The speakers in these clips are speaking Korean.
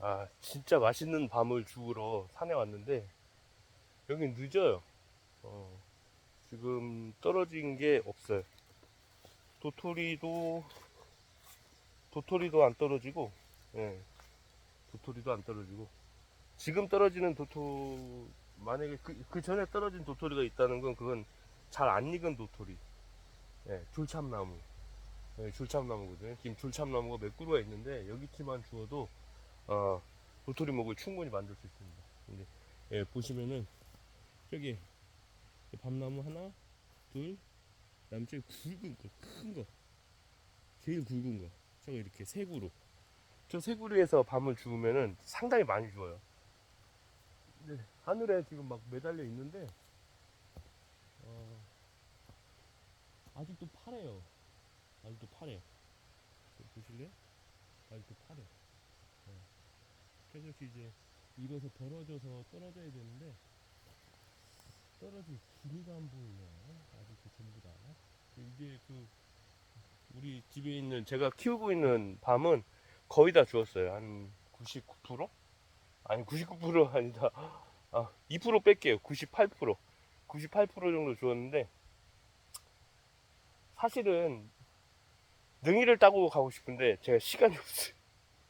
아, 진짜 맛있는 밤을 주우러 산에 왔는데, 여긴 늦어요. 어, 지금 떨어진 게 없어요. 도토리도, 도토리도 안 떨어지고, 예, 도토리도 안 떨어지고, 지금 떨어지는 도토, 만약에 그, 그 전에 떨어진 도토리가 있다는 건 그건 잘 안 익은 도토리. 예, 줄참나무. 예, 줄참나무거든요. 지금 줄참나무가 몇 그루가 있는데, 여기치만 주워도, 어, 도토리 목을 충분히 만들 수 있습니다. 이제, 예, 보시면은, 저기, 밤나무 하나, 둘, 저기 굵은 거, 큰 거, 제일 굵은 거, 저거 이렇게 세 그루. 저 세 그루에서 밤을 주우면은 상당히 많이 주어요. 네, 하늘에 지금 막 매달려 있는데, 어, 아직도 파래요. 아직도 파래. 보실래요? 아직도 파래. 네. 그래서 이제 익어서 벌어져서 떨어져야 되는데 떨어질 기미가 안 보이네. 아직도 전부 다. 이게 그 우리 집에 있는 제가 키우고 있는 밤은 거의 다 주었어요. 한 99%? 아니 99% 아니다. 아, 2% 뺄게요. 98%. 98% 정도 주었는데 사실은 능이를 따고 가고 싶은데 제가 시간이 없어요.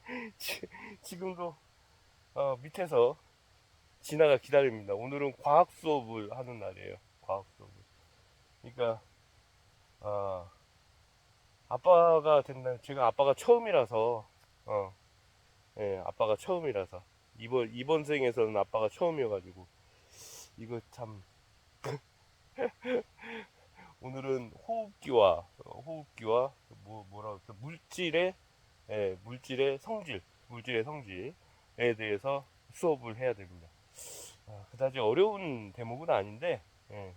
지- 지금도 어, 밑에서 진아가 기다립니다. 오늘은 과학 수업을 하는 날이에요. 과학 수업을. 그러니까 아, 아빠가 된다. 제가 아빠가 처음이라서 어, 예, 아빠가 처음이라서 이번 이번 생에서는 아빠가 처음이어가지고 이거 참 오늘은 호흡기와 어, 호흡기와 뭐 뭐라 그럴까 물질의 예, 물질의 성질 물질의 성질에 대해서 수업을 해야 됩니다. 아, 그다지 어려운 대목은 아닌데 예,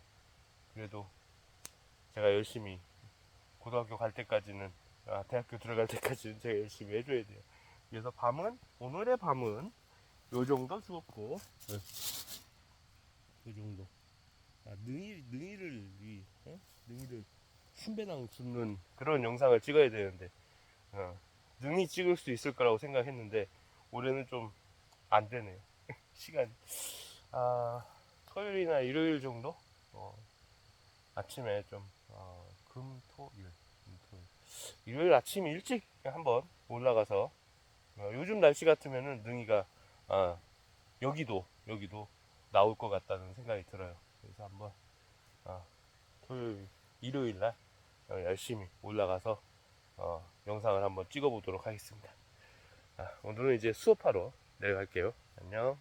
그래도 제가 열심히 고등학교 갈 때까지는 아, 대학교 들어갈 때까지는 제가 열심히 해줘야 돼요. 그래서 밤은 오늘의 밤은 요 정도 주었고 네. 요 정도. 아, 능이 능이를 이 어? 능이를 한 배낭 줍는 그런 영상을 찍어야 되는데 어, 능이 찍을 수 있을 거라고 생각했는데 올해는 좀 안 되네요. 시간이. 아, 토요일이나 일요일 정도? 어, 아침에 좀, 어, 금, 토, 일. 금, 토, 일. 일요일 아침 일찍 한번 올라가서, 어, 요즘 날씨 같으면은 능이가, 아, 여기도, 여기도 나올 것 같다는 생각이 들어요. 그래서 한번, 아, 토요일, 일요일 날, 어, 열심히 올라가서, 어, 영상을 한번 찍어보도록 하겠습니다. 아, 오늘은 이제 수업하러 내려갈게요. 안녕.